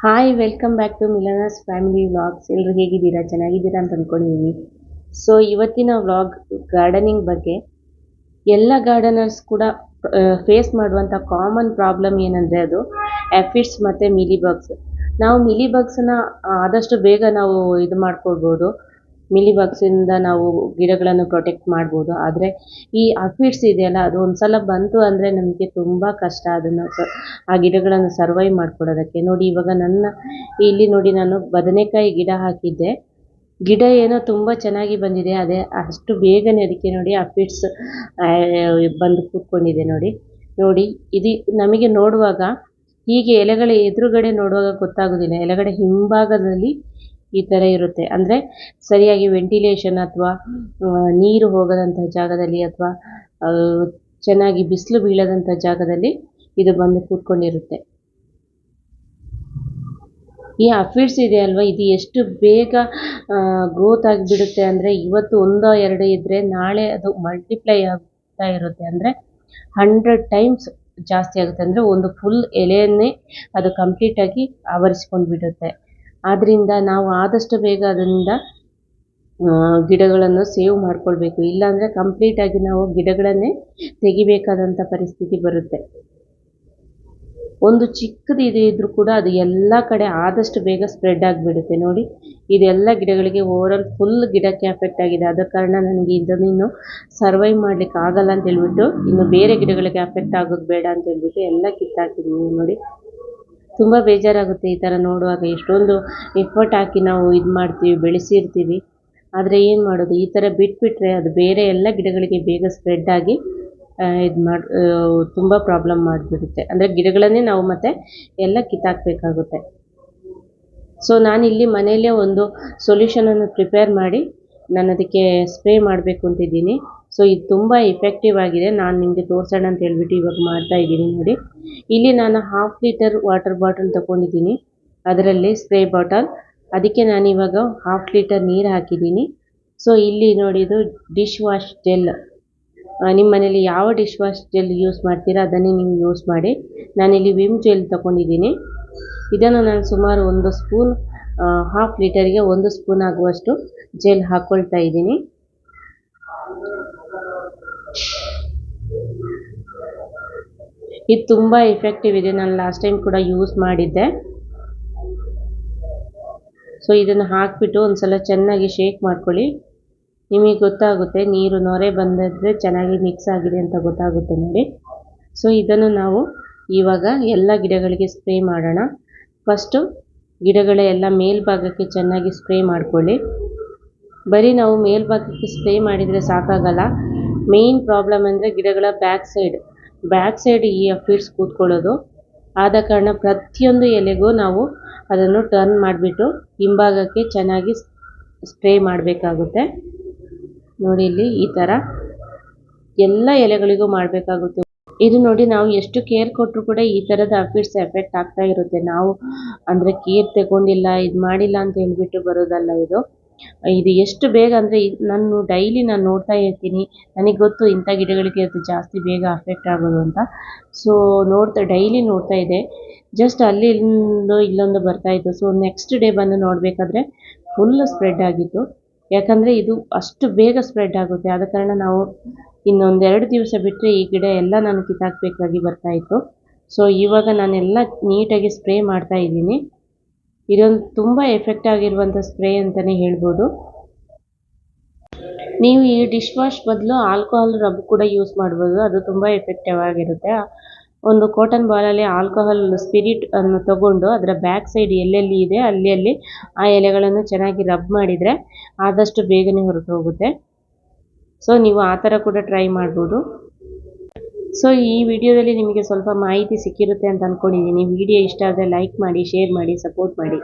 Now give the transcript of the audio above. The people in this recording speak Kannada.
Hi welcome back to Milana's family vlogs ಎಲ್ಲರೂ ಹೇಗಿದ್ದೀರಾ? ಚೆನ್ನಾಗಿದ್ದೀರಾ ಅಂತ ಅಂದ್ಕೊಂಡಿದ್ದೀನಿ ಸೊ ಇವತ್ತಿನ ವ್ಲಾಗ್ ಗಾರ್ಡನಿಂಗ್ ಬಗ್ಗೆ ಎಲ್ಲ ಗಾರ್ಡನರ್ಸ್ ಕೂಡ ಫೇಸ್ ಮಾಡುವಂಥ ಕಾಮನ್ ಪ್ರಾಬ್ಲಮ್ ಏನಂದರೆ ಅದು ಆಫಿಡ್ಸ್ ಮತ್ತು ಮಿಲಿಬಗ್ಸ್ ನಾವು ಮಿಲಿಬಗ್ಸನ್ನ ಆದಷ್ಟು ಬೇಗ ನಾವು ಇದು ಮಾಡ್ಕೊಳ್ಬೋದು. ಮಿಲಿಬಗ್ಸಿಂದ ನಾವು ಗಿಡಗಳನ್ನು ಪ್ರೊಟೆಕ್ಟ್ ಮಾಡ್ಬೋದು. ಆದರೆ ಈ ಅಫಿಡ್ಸ್ ಇದೆಯಲ್ಲ, ಅದು ಒಂದು ಸಲ ಬಂತು ಅಂದರೆ ನಮಗೆ ತುಂಬ ಕಷ್ಟ ಅದನ್ನು ಆ ಗಿಡಗಳನ್ನು ಸರ್ವೈವ್ ಮಾಡ್ಕೊಡೋದಕ್ಕೆ. ನೋಡಿ, ಇವಾಗ ನನ್ನ, ಇಲ್ಲಿ ನೋಡಿ ನಾನು ಬದನೆಕಾಯಿ ಗಿಡ ಹಾಕಿದ್ದೆ. ಗಿಡ ಏನೋ ತುಂಬ ಚೆನ್ನಾಗಿ ಬಂದಿದೆ, ಅದೇ ಅಷ್ಟು ಬೇಗನೆ ಅದಕ್ಕೆ ನೋಡಿ ಅಫಿಡ್ಸ್ ಬಂದು ಕೂತ್ಕೊಂಡಿದೆ ನೋಡಿ. ನೋಡಿ, ಇದು ನಮಗೆ ನೋಡುವಾಗ, ಹೀಗೆ ಎಲೆಗಳ ಎದುರುಗಡೆ ನೋಡುವಾಗ ಗೊತ್ತಾಗೋದಿಲ್ಲ. ಎಲೆಗಡೆ ಹಿಂಭಾಗದಲ್ಲಿ ಈ ಥರ ಇರುತ್ತೆ. ಅಂದರೆ ಸರಿಯಾಗಿ ವೆಂಟಿಲೇಷನ್ ಅಥವಾ ನೀರು ಹೋಗದಂಥ ಜಾಗದಲ್ಲಿ ಅಥವಾ ಚೆನ್ನಾಗಿ ಬಿಸಿಲು ಬೀಳದಂಥ ಜಾಗದಲ್ಲಿ ಇದು ಬಂದು ಕೂತ್ಕೊಂಡಿರುತ್ತೆ. ಈ ಅಫಿಡ್ಸ್ ಇದೆ ಅಲ್ವಾ? ಇದು ಎಷ್ಟು ಬೇಗ ಗ್ರೋತ್ ಆಗಿಬಿಡುತ್ತೆ ಅಂದರೆ ಇವತ್ತು ಒಂದೋ ಎರಡು ಇದ್ದರೆ ನಾಳೆ ಅದು ಮಲ್ಟಿಪ್ಲೈ ಆಗ್ತಾ ಇರುತ್ತೆ. ಅಂದರೆ ಹಂಡ್ರೆಡ್ ಟೈಮ್ಸ್ ಜಾಸ್ತಿ ಆಗುತ್ತೆ. ಅಂದರೆ ಒಂದು ಫುಲ್ ಎಲೆಯನ್ನೇ ಅದು ಕಂಪ್ಲೀಟಾಗಿ ಆವರಿಸ್ಕೊಂಡು ಬಿಡುತ್ತೆ ಆದ್ದರಿಂದ ನಾವು ಆದಷ್ಟು ಬೇಗ ಅದರಿಂದ ಗಿಡಗಳನ್ನು ಸೇವ್ ಮಾಡಿಕೊಳ್ಬೇಕು. ಇಲ್ಲಾಂದರೆ ಕಂಪ್ಲೀಟಾಗಿ ನಾವು ಗಿಡಗಳನ್ನೇ ತೆಗಿಬೇಕಾದಂಥ ಪರಿಸ್ಥಿತಿ ಬರುತ್ತೆ. ಒಂದು ಚಿಕ್ಕದು ಇದು ಇದ್ರೂ ಕೂಡ ಅದು ಎಲ್ಲ ಕಡೆ ಆದಷ್ಟು ಬೇಗ ಸ್ಪ್ರೆಡ್ ಆಗಿಬಿಡುತ್ತೆ. ನೋಡಿ, ಇದೆಲ್ಲ ಗಿಡಗಳಿಗೆ ಓವರಾಲ್ ಫುಲ್ ಗಿಡಕ್ಕೆ ಎಫೆಕ್ಟ್ ಆಗಿದೆ. ಆದ ಕಾರಣ ನನಗೆ ಇದನ್ನು ಇನ್ನು ಸರ್ವೈವ್ ಮಾಡಲಿಕ್ಕೆ ಆಗಲ್ಲ ಅಂತ ಹೇಳ್ಬಿಟ್ಟು, ಇನ್ನು ಬೇರೆ ಗಿಡಗಳಿಗೆ ಎಫೆಕ್ಟ್ ಆಗೋದು ಬೇಡ ಅಂತ ಹೇಳ್ಬಿಟ್ಟು ಎಲ್ಲ ಕಿತ್ತಾಕಿದ್ದೀನಿ ನೋಡಿ ತುಂಬ ಬೇಜಾರಾಗುತ್ತೆ ಈ ಥರ ನೋಡುವಾಗ. ಎಷ್ಟೊಂದು ಎಫರ್ಟ್ ಹಾಕಿ ನಾವು ಇದು ಮಾಡ್ತೀವಿ, ಬೆಳೆಸಿರ್ತೀವಿ. ಆದರೆ ಏನು ಮಾಡೋದು? ಈ ಥರ ಬಿಟ್ಬಿಟ್ರೆ ಅದು ಬೇರೆ ಎಲ್ಲ ಗಿಡಗಳಿಗೆ ಬೇಗ ಸ್ಪ್ರೆಡ್ ಆಗಿ ಇದು ಮಾಡಿ ತುಂಬ ಪ್ರಾಬ್ಲಮ್ ಮಾಡಿಬಿಡುತ್ತೆ. ಅಂದರೆ ಗಿಡಗಳನ್ನೇ ನಾವು ಮತ್ತೆ ಎಲ್ಲ ಕಿತ್ತಾಕಬೇಕಾಗುತ್ತೆ. ಸೊ ನಾನಿಲ್ಲಿ ಮನೆಯಲ್ಲೇ ಒಂದು ಸೊಲ್ಯೂಷನನ್ನು ಪ್ರಿಪೇರ್ ಮಾಡಿ, ನಾನು ಅದಕ್ಕೆ ಸ್ಪ್ರೇ ಮಾಡಬೇಕು ಅಂತಿದ್ದೀನಿ ಸೊ ಇದು ತುಂಬ ಇಫೆಕ್ಟಿವ್ ಆಗಿದೆ. ನಾನು ನಿಮಗೆ ತೋರಿಸೋಣ ಅಂತ ಹೇಳ್ಬಿಟ್ಟು ಇವಾಗ ಮಾಡ್ತಾ ಇದ್ದೀನಿ ನೋಡಿ. ಇಲ್ಲಿ ನಾನು ಹಾಫ್ ಲೀಟರ್ ವಾಟರ್ ಬಾಟಲ್ ತೊಗೊಂಡಿದ್ದೀನಿ. ಅದರಲ್ಲಿ ಸ್ಪ್ರೇ ಬಾಟಲ್ ಅದಕ್ಕೆ ನಾನು ಇವಾಗ ಹಾಫ್ ಲೀಟರ್ ನೀರು ಹಾಕಿದ್ದೀನಿ. ಸೊ ಇಲ್ಲಿ ನೋಡಿ ಡಿಶ್ ವಾಶ್ ಜೆಲ್ ನಿಮ್ಮ ಮನೇಲಿ ಯಾವ ಡಿಶ್ ವಾಶ್ ಜೆಲ್ ಯೂಸ್ ಮಾಡ್ತೀರಾ? ಅದನ್ನೇ ನೀವು ಯೂಸ್ ಮಾಡಿ. ನಾನಿಲ್ಲಿ ವಿಮ್ ಜೆಲ್ ತೊಗೊಂಡಿದ್ದೀನಿ. ಇದನ್ನು ನಾನು ಸುಮಾರು ಒಂದು ಸ್ಪೂನ್ ಹಾಫ್ ಲೀಟರ್ಗೆ ಒಂದು ಸ್ಪೂನ್ ಆಗುವಷ್ಟು ಜೆಲ್ ಹಾಕ್ಕೊಳ್ತಾ ಇದ್ದೀನಿ. ಇದು ತುಂಬ ಎಫೆಕ್ಟಿವ್ ಇದೆ. ನಾನು ಲಾಸ್ಟ್ ಟೈಮ್ ಕೂಡ ಯೂಸ್ ಮಾಡಿದ್ದೆ. ಸೊ ಇದನ್ನು ಹಾಕಿಬಿಟ್ಟು ಒಂದು ಸಲ ಚೆನ್ನಾಗಿ ಶೇಕ್ ಮಾಡ್ಕೊಳ್ಳಿ. ನಿಮಗೆ ಗೊತ್ತಾಗುತ್ತೆ, ನೀರು ನೊರೆ ಬಂದಿದ್ರೆ ಚೆನ್ನಾಗಿ ಮಿಕ್ಸ್ ಆಗಿದೆ ಅಂತ ಗೊತ್ತಾಗುತ್ತೆ ನೋಡಿ. ಸೊ ಇದನ್ನು ನಾವು ಇವಾಗ ಎಲ್ಲ ಗಿಡಗಳಿಗೆ ಸ್ಪ್ರೇ ಮಾಡೋಣ. ಫಸ್ಟು ಗಿಡಗಳ ಎಲ್ಲ ಮೇಲ್ಭಾಗಕ್ಕೆ ಚೆನ್ನಾಗಿ ಸ್ಪ್ರೇ ಮಾಡ್ಕೊಳ್ಳಿ. ಬರೀ ನಾವು ಮೇಲ್ಭಾಗಕ್ಕೆ ಸ್ಪ್ರೇ ಮಾಡಿದರೆ ಸಾಕಾಗಲ್ಲ. ಮೇಯ್ನ್ ಪ್ರಾಬ್ಲಮ್ ಅಂದರೆ ಗಿಡಗಳ ಬ್ಯಾಕ್ ಸೈಡ್ ಬ್ಯಾಕ್ ಸೈಡ್ ಈ ಅಫೀಡ್ಸ್ ಕೂತ್ಕೊಳ್ಳೋದು. ಆದ ಕಾರಣ ಪ್ರತಿಯೊಂದು ಎಲೆಗೂ ನಾವು ಅದನ್ನು ಟರ್ನ್ ಮಾಡಿಬಿಟ್ಟು ಹಿಂಭಾಗಕ್ಕೆ ಚೆನ್ನಾಗಿ ಸ್ಪ್ರೇ ಮಾಡಬೇಕಾಗುತ್ತೆ. ನೋಡಿ ಇಲ್ಲಿ ಈ ಥರ ಎಲ್ಲ ಎಲೆಗಳಿಗೂ ಮಾಡಬೇಕಾಗುತ್ತೆ. ಇದು ನೋಡಿ ನಾವು ಎಷ್ಟು ಕೇರ್ ಕೊಟ್ಟರು ಕೂಡ ಈ ಥರದ ಅಫೀಡ್ಸ್ ಎಫೆಕ್ಟ್ ಆಗ್ತಾ ಇರುತ್ತೆ. ನಾವು ಅಂದರೆ ಕೇರ್ ತಗೊಂಡಿಲ್ಲ, ಇದು ಮಾಡಿಲ್ಲ ಅಂತ ಹೇಳಿಬಿಟ್ಟು ಬರೋದಲ್ಲ ಇದು. ಇದು ಎಷ್ಟು ಬೇಗ ಅಂದರೆ ನಾನು ಡೈಲಿ ನಾನು ನೋಡ್ತಾ ಇರ್ತೀನಿ. ನನಗೆ ಗೊತ್ತು ಇಂಥ ಗಿಡಗಳಿಗೆ ಅದು ಜಾಸ್ತಿ ಬೇಗ ಅಫೆಕ್ಟ್ ಆಗೋದು ಅಂತ. ಸೊ ನೋಡ್ತಾ ಡೈಲಿ ನೋಡ್ತಾ ಇದ್ದೆ. ಜಸ್ಟ್ ಅಲ್ಲಿ ಇಲ್ಲೊಂದು ಇಲ್ಲೊಂದು ಬರ್ತಾಯಿತ್ತು ಸೊ ನೆಕ್ಸ್ಟ್ ಡೇ ಬಂದು ನೋಡಬೇಕಾದ್ರೆ ಫುಲ್ ಸ್ಪ್ರೆಡ್ ಆಗಿತ್ತು. ಯಾಕಂದರೆ ಇದು ಅಷ್ಟು ಬೇಗ ಸ್ಪ್ರೆಡ್ ಆಗುತ್ತೆ. ಆದ ಕಾರಣ ನಾವು ಇನ್ನೊಂದೆರಡು ದಿವಸ ಬಿಟ್ಟರೆ ಈ ಗಿಡ ಎಲ್ಲ ನಾನು ಕಿತ್ತಾಕಬೇಕಾಗಿ ಬರ್ತಾಯಿತ್ತು ಸೊ ಇವಾಗ ನಾನೆಲ್ಲ ನೀಟಾಗಿ ಸ್ಪ್ರೇ ಮಾಡ್ತಾ ಇದ್ದೀನಿ. ಇದೊಂದು ತುಂಬ ಎಫೆಕ್ಟ್ ಆಗಿರುವಂಥ ಸ್ಪ್ರೇ ಅಂತಲೇ ಹೇಳ್ಬೋದು. ನೀವು ಈ ಡಿಶ್ ವಾಶ್ ಬದಲು ಆಲ್ಕೋಹಾಲ್ ರಬ್ ಕೂಡ ಯೂಸ್ ಮಾಡ್ಬೋದು. ಅದು ತುಂಬ ಎಫೆಕ್ಟಿವ್ ಆಗಿರುತ್ತೆ. ಒಂದು ಕಾಟನ್ ಬಾಲಲ್ಲಿ ಆಲ್ಕೋಹಾಲ್ ಸ್ಪಿರಿಟ್ ಅನ್ನು ತಗೊಂಡು ಅದರ ಬ್ಯಾಕ್ ಸೈಡ್ ಎಲ್ಲೆಲ್ಲಿ ಇದೆ, ಅಲ್ಲಿ ಅಲ್ಲಿ ಆ ಎಲೆಗಳನ್ನು ಚೆನ್ನಾಗಿ ರಬ್ ಮಾಡಿದರೆ ಆದಷ್ಟು ಬೇಗನೆ ಹೊರಟು ಹೋಗುತ್ತೆ ಸೊ ನೀವು ಆ ಥರ ಕೂಡ ಟ್ರೈ ಮಾಡ್ಬೋದು. ಸೊ ಈ ವಿಡಿಯೋದಲ್ಲಿ ನಿಮಗೆ ಸ್ವಲ್ಪ ಮಾಹಿತಿ ಸಿಕ್ಕಿರುತ್ತೆ ಅಂತ ಅಂದ್ಕೊಂಡಿದ್ದೀನಿ ವಿಡಿಯೋ ಇಷ್ಟ ಆದರೆ ಲೈಕ್ ಮಾಡಿ ಶೇರ್ ಮಾಡಿ ಸಪೋರ್ಟ್ ಮಾಡಿ.